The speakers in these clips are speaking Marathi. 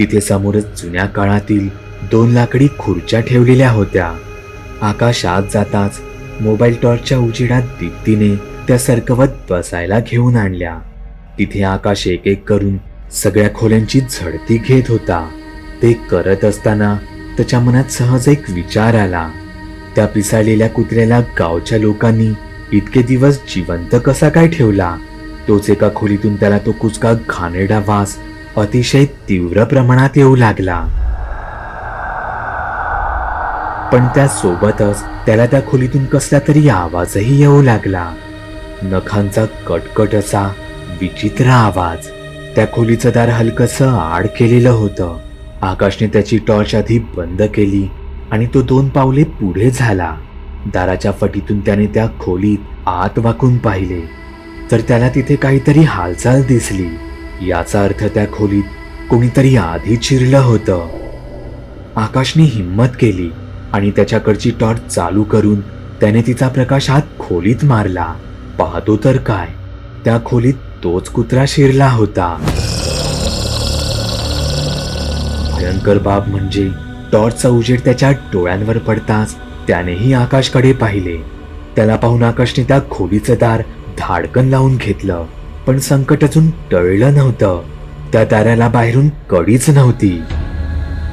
तिथे समोरच जुन्या काळातील दोन लाकडी खुर्च्या ठेवलेल्या होत्या. आकाशात जाताच मोबाईल टॉर्चच्या उजेडात दीप्तीने त्या सरकवत बसायला घेऊन आणल्या. तिथे आकाश एक एक करून सगळ्या खोल्यांची झडती घेत होता. ते करत असताना त्याच्या मनात सहज एक विचार आला. त्या पिसाळलेल्या कुत्र्याला गावच्या लोकांनी इतके दिवस जिवंत कसा काय ठेवला? तोच एका खोलीतून त्याला तो कुचका घाणेरडा वास अतिशय तीव्र प्रमाणात येऊ लागला. पण त्यासोबतच त्याला त्या खोलीतून कसला तरी आवाजही येऊ लागला. नखांचा कटकट असा विचित्र आवाज. त्या खोलीचं दार हलकस आड केलेलं होतं. आकाशने त्याची टॉर्च आधी बंद केली आणि तो दोन पावले पुढे झाला. दाराच्या फटीतून त्याने त्या खोलीत आत वाकून पाहिले. तर त्याला तिथे काहीतरी हालचाल दिसली. याचा अर्थ त्या खोलीत कोणीतरी आधी चिरलं होतं. आकाशने हिम्मत केली आणि त्याच्याकडची टॉर्च चालू करून त्याने तिचा प्रकाश आत खोलीत मारला. पाहतो तर काय? त्या खोलीत तोच कुत्रा शिरला होता. भयंकर बाब म्हणजे टॉर्चचा उजेड त्याच्या डोळ्यांवर पडताच त्यानेही आकाशकडे पाहिले. त्याला पाहून आकाशने त्या खोलीचं दार धाडकन लावून घेतलं. पण संकट अजून टळलं नव्हतं. त्या दाराला बाहेरून कडीच नव्हती.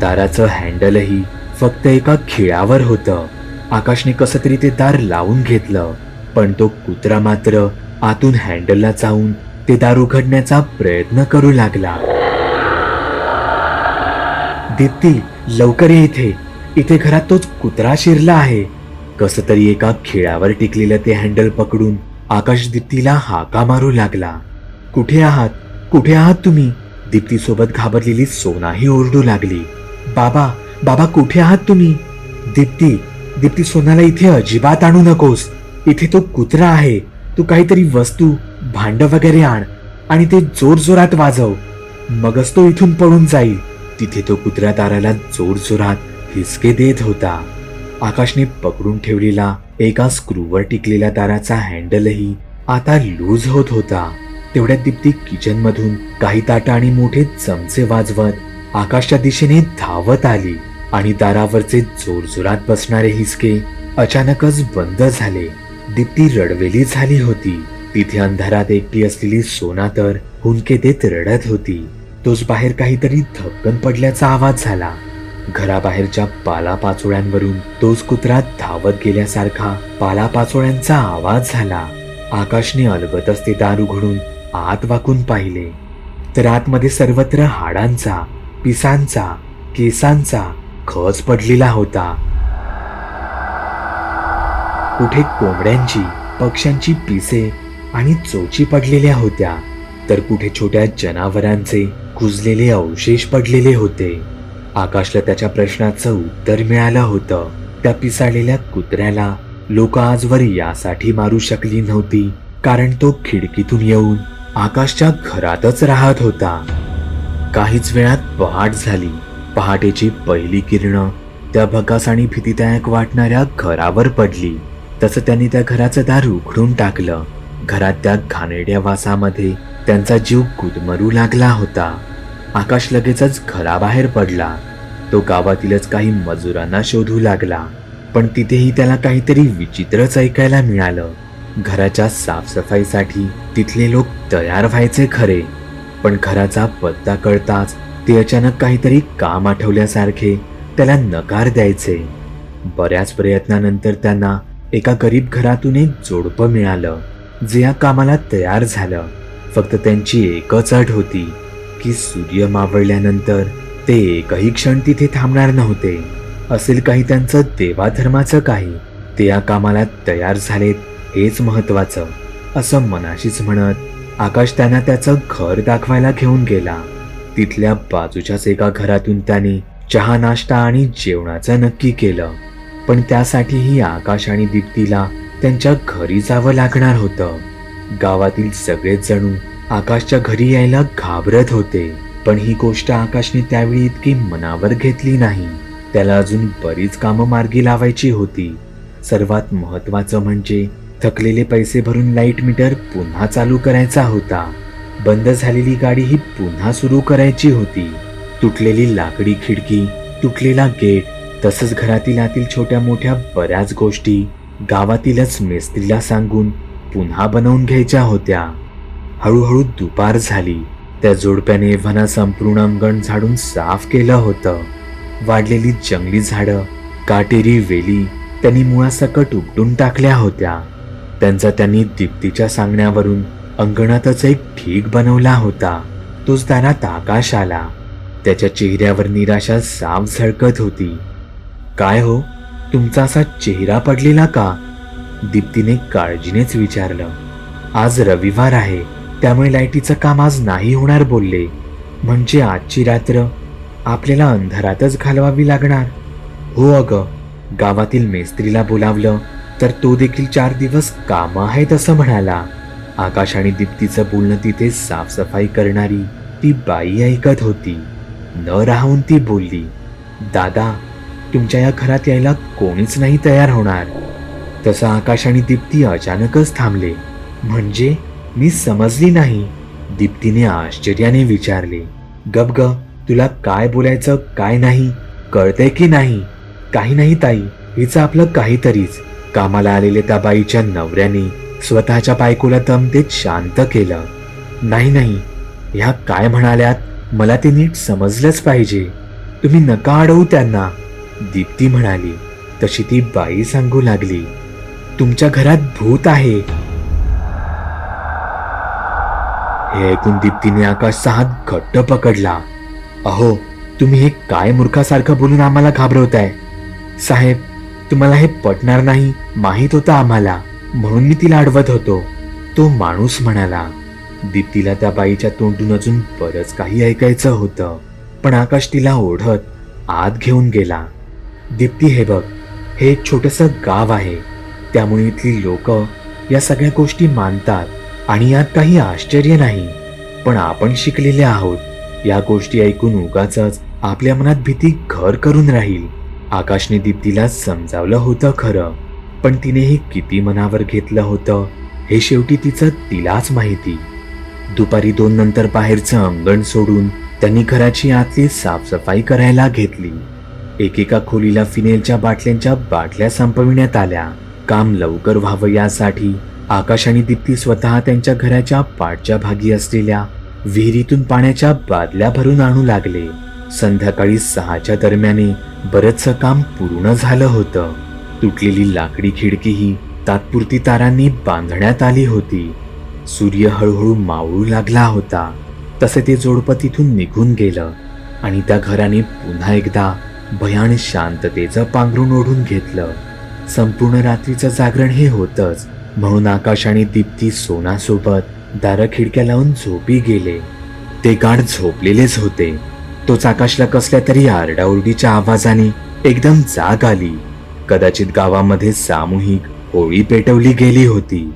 दाराचं हँडलही फक्त एका खिळावर होतं. आकाशने कसं तरी ते दार लावून घेतलं पण तो कुत्रा मात्र आतून हँडलला जाऊन ते दार उघडण्याचा प्रयत्न करू लागला. दीप्ती लवकर ये इथे. इथे घरात तोच कुत्रा शिरला आहे. कस तरी एका खिळावर टिकलेलं ते हँडल पकडून आकाश दीप्तीला हाका मारू लागला. कुठे आहात? कुठे आहात तुम्ही? दीप्तीसोबत घाबरलेली सोनाही ओरडू लागली. बाबा बाबा कुठे आहात तुम्ही? दीप्ती दीप्ती सोनाला इथे अजिबात आणू नकोस. इथे तो कुत्रा आहे. तू काहीतरी वस्तू भांड वगैरे आण आणि ते जोर जोरात वाजव. मगच तो इथून पळून जाईल. तिथे तो कुत्रा दाराला जोर जोरात हिसके देत होता. आकाशने पकडून ठेवलेला एका स्क्रूवर टिकलेल्या दाराचा हँडलही आता लूज होत होता. तेवढ्यात दीप्ती किचन मधून काही ताटा आणि मोठे चमचे वाजवत आकाशच्या दिशेने धावत आली आणि दारावरचे जोरजोरात बसणारे हिसके अचानकच बंद झाले. दीप्ती रडवेली झाली होती. तिथे अंधारात एकटी असलेली सोना तर हुंके देत रडत होती. तोच बाहेर काहीतरी धपकन पडल्याचा आवाज झाला. घराबाहेरच्या पालापाचोळ्यांवरून तोच कुत्रा धावत गेल्यासारखा पालापाचोळ्यांचा आवाज झाला. आकाशने अलगतच ते दार उघडून आत वाकून पाहिले. तर आतमध्ये सर्वत्र हाडांचा पिसांचा केसांचा खच पडलेला होता. कुठे कोंबड्यांची पक्ष्यांची पिसे आणि चोची पडलेल्या होत्या तर कुठे छोट्या जनावरांचे कुजलेले अवशेष पडलेले होते. आकाशला त्याच्या प्रश्नाचं उत्तर मिळालं होतं. त्या पिसाळलेल्या कुत्र्याला लोक आजवर यासाठी मारू शकली नव्हती कारण तो खिडकीतून येऊन आकाशच्या घरातच राहत होता. काहीच वेळात पहाट झाली. पहाटेची पहिली किरणं त्या भकास आणि भीतीदायक वाटणाऱ्या घरावर पडली. तसं त्यांनी त्या घराचं दार उघडून टाकलं. घरात त्या घाणेरड्या वासामध्ये त्यांचा जीव गुदमरू लागला होता. आकाश लगेचच घराबाहेर पडला. तो गावातीलच काही मजुरांना शोधू लागला. पण तिथेही त्याला काहीतरी विचित्रच ऐकायला मिळालं. घराच्या साफसफाईसाठी तिथले लोक तयार व्हायचे खरे. पण घराचा पत्ता कळताच ते अचानक काहीतरी काम आठवल्यासारखे त्याला नकार द्यायचे. बऱ्याच प्रयत्नानंतर त्यांना एका गरीब घरातून एक जोडपं मिळालं जे या कामाला तयार झालं. फक्त त्यांची एकच अट होती की सूर्य मावळल्यानंतर ते एकही क्षण तिथे थांबणार नव्हते. असेल काही त्यांचं देवाधर्माचं काही ते या कामाला तयार झालेत हेच महत्वाचं असं मनाशीच म्हणत आकाश त्यांना त्याचं घर दाखवायला घेऊन गेला. तिथल्या बाजूच्याच एका घरातून त्याने चहा नाश्ता आणि जेवणाचं नक्की केलं. पण त्यासाठीही आकाश आणि दीप्तीला त्यांच्या घरी जावं लागणार होतं. गावातील सगळेच जणू आकाशच्या घरी यायला घाबरत होते. पण ही गोष्ट आकाशने त्यावेळी इतकी मनावर घेतली नाही. त्याला अजून बरीच कामं मार्गी लावायची होती. सर्वात महत्वाचं म्हणजे थकलेले पैसे भरून लाइट मीटर पुन्हा चालू करायचा होता. बंद झालेली गाडी ही पुन्हा सुरू करायची होती. तुटलेली लाकडी खिडकी तुटलेला गेट तसंच घरातील आतील छोट्या मोठ्या बऱ्याच गोष्टी गावातीलच मेस्त्रीला सांगून पुन्हा बनवून घ्यायच्या होत्या. हळूहळू दुपार झाली. त्या जोडप्याने एव्हाना संपूर्ण अंगण झाडून साफ केलं होतं. वाढलेली जंगली झाडं काटेरी वेली त्यांनी मुळासकट उपटून टाकल्या होत्या. त्यांचा त्यांनी दीप्तीच्या सांगण्यावरून अंगणातच एक ठीक बनवला होता. तोच दारात आकाश आला. त्याच्या चेहऱ्यावर निराशा साफ झळकत होती. काय हो? तुमचा असा चेहरा पडलेला का? दीप्तीने काळजीनेच विचारलं. आज रविवार आहे. त्यामुळे लाईटीचं काम आज नाही होणार बोलले. म्हणजे आजची रात्र आपल्याला अंधारातच घालवावी लागणार. हो अगं गावातील मेस्त्रीला बोलावलं तर तो देखील चार दिवस काम आहेत असं म्हणाला. आकाश आणि दीप्तीचं बोलणं तिथे साफसफाई करणारी ती बाई ऐकत होती. न राहून ती बोलली दादा तुमच्या या घरात यायला कोणीच नाही तयार होणार. तसं आकाश आणि दीप्ती अचानकच थांबले. म्हणजे? मी समजली नाही. दीप्तीने आश्चर्याने विचारले गप ग तुला काय बोलायचं काय नाही कळतंय की नाही? काही नाही ताई. हिचं आपलं काहीतरीच. कामाला आलेल्या त्या बाईच्या नवऱ्याने स्वतःच्या बायकोला दम देत शांत केलं. नाही नाही. ह्या काय म्हणाल्यात? मला ते नीट समजलंच पाहिजे. तुम्ही नका अडवू त्यांना. दीप्ती म्हणाली. तशी ती बाई सांगू लागली. तुमच्या घरात भूत आहे. हे ऐकून दीप्तीने आकाश हात घट्ट पकडला. अहो तुम्ही हे काय मूर्खासारखं बोलून आम्हाला घाबरवताय? साहेब तुम्हाला हे पटणार नाही माहीत होतं आम्हाला. म्हणून मी तिला अडवत होतो. तो माणूस म्हणाला दीप्तीला त्या बाईच्या तोंडून अजून बरंच काही ऐकायचं होतं. पण आकाश तिला ओढत आत घेऊन गेला. दीप्ती हे बघ हे एक छोटस गाव आहे. त्यामुळे इथली लोक या सगळ्या गोष्टी मानतात. आणि यात काही आश्चर्य नाही पण आपण शिकलेले आहोत. या गोष्टी ऐकून उगाच आपल्या मनात भीती घर करून राहील. आकाशने दीप्तीला समजावलं होतं खरं पण तिनेही किती मनावर घेतलं होतं हे शेवटी तिचं तिलाच माहिती. दुपारी दोन नंतर बाहेरचं अंगण सोडून त्यांनी घराची आतली साफसफाई करायला घेतली. एकेका खोलीला फिनेलच्या बाटल्यांच्या बाटल्या संपविण्यात आल्या. काम लवकर व्हावं यासाठी आकाश आणि दीप्ती स्वतः त्यांच्या घराच्या पाठच्या भागी असलेल्या विहिरीतून पाण्याच्या बादल्या भरून आणू लागले. संध्याकाळी सहाच्या दरम्याने बरंचसं काम पूर्ण झालं होतं. तुटलेली लाकडी खिडकीही तात्पुरती तारांनी बांधण्यात आली होती. सूर्य हळूहळू मावळू लागला होता. तसे ते जोडपं तिथून निघून गेलं आणि त्या घराने पुन्हा एकदा भयान शांततेचं पांघरून ओढून घेतलं. संपूर्ण रात्रीचं जागरण हे होतंच. म्हणून आकाश आणि दीप्ती सोनासोबत दारखिडक्या लावून झोपी गेले. ते गाढ झोपलेलेच होते. तोच आकाशला कसल्या तरी आरडाओरडीच्या आवाजाने एकदम जाग आली. कदाचित गावामध्ये सामूहिक होळी पेटवली गेली होती.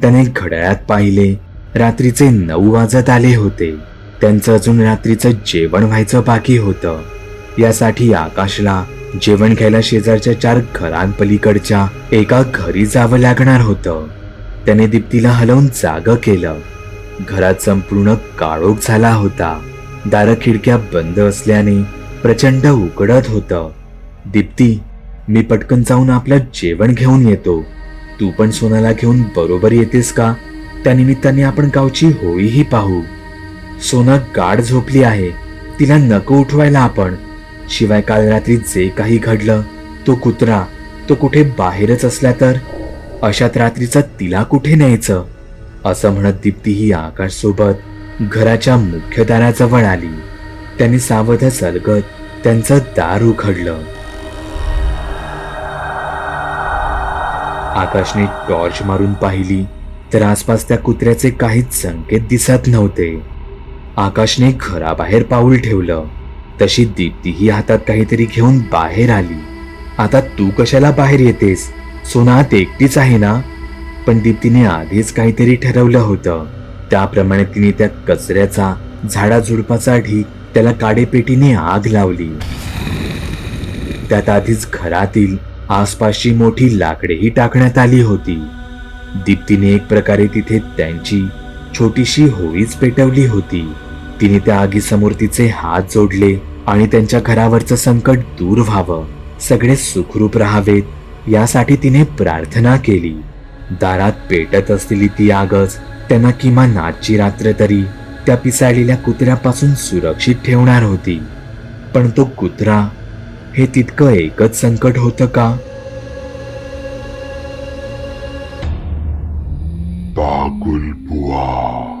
त्याने घड्याळात पाहिले रात्रीचे नऊ वाजत आले होते. त्यांचं अजून रात्रीचं जेवण व्हायचं बाकी होतं. यासाठी आकाशला जेवण घ्यायला शेजारच्या चार घरांपलीकडच्या एका घरी जावं लागणार होतं. त्याने दीप्तीला हलवून जाग केलं. घरात संपूर्ण काळोख झाला होता. दार खिडक्या बंद असल्याने प्रचंड उकडत होतं. दीप्ती मी पटकन जाऊन आपलं जेवण घेऊन येतो. तू पण सोनाला घेऊन बरोबर येतेस का? त्यानिमित्ताने आपण गावची होळीही पाहू. सोना गाढ झोपली आहे. तिला नको उठवायला आपण. शिवाय काल रात्री जे काही घडलं तो कुत्रा तो कुठे बाहेरच असला तर? अशात रात्रीचं तिला कुठे न्यायचं? असं म्हणत दीप्ती ही आकाश सोबत घराच्या मुख्य दाराजवळ आली. त्यांनी सावध सलगत त्यांचं दार उघडलं. आकाशने टॉर्च मारून पाहिली तर आसपास त्या कुत्र्याचे काहीच संकेत दिसत नव्हते. आकाशने घराबाहेर पाऊल ठेवलं. तशी दीप्ती ही हातात काहीतरी घेऊन बाहेर आली. आता तू कशाला बाहेर येतेस? सोनात एकटीच आहे ना? पण दीप्तीने आधीच काहीतरी ठरवलं होतं. त्याप्रमाणे तिने त्या कचऱ्याचा झाडाझुडपाचा ढीक त्याला काडेपेटीने आग लावली. त्यात आधीच घरातील आसपासची मोठी लाकडेही टाकण्यात आली होती. दीप्तीने एक प्रकारे तिथे त्यांची छोटीशी होळीच पेटवली होती. तिने त्या आगीसमोर तिचे हात जोडले आणि त्यांच्या घरावरचं संकट दूर व्हावं. सगळे सुखरूप राहावेत यासाठी तिने प्रार्थना केली. दारात पेटत असलेली ती आगच त्यांना किमान आजची रात्र तरी त्या पिसाळलेल्या कुत्र्यापासून सुरक्षित ठेवणार होती. पण तो कुत्रा हे तितकं एकच संकट होतं का? बागुल बुवा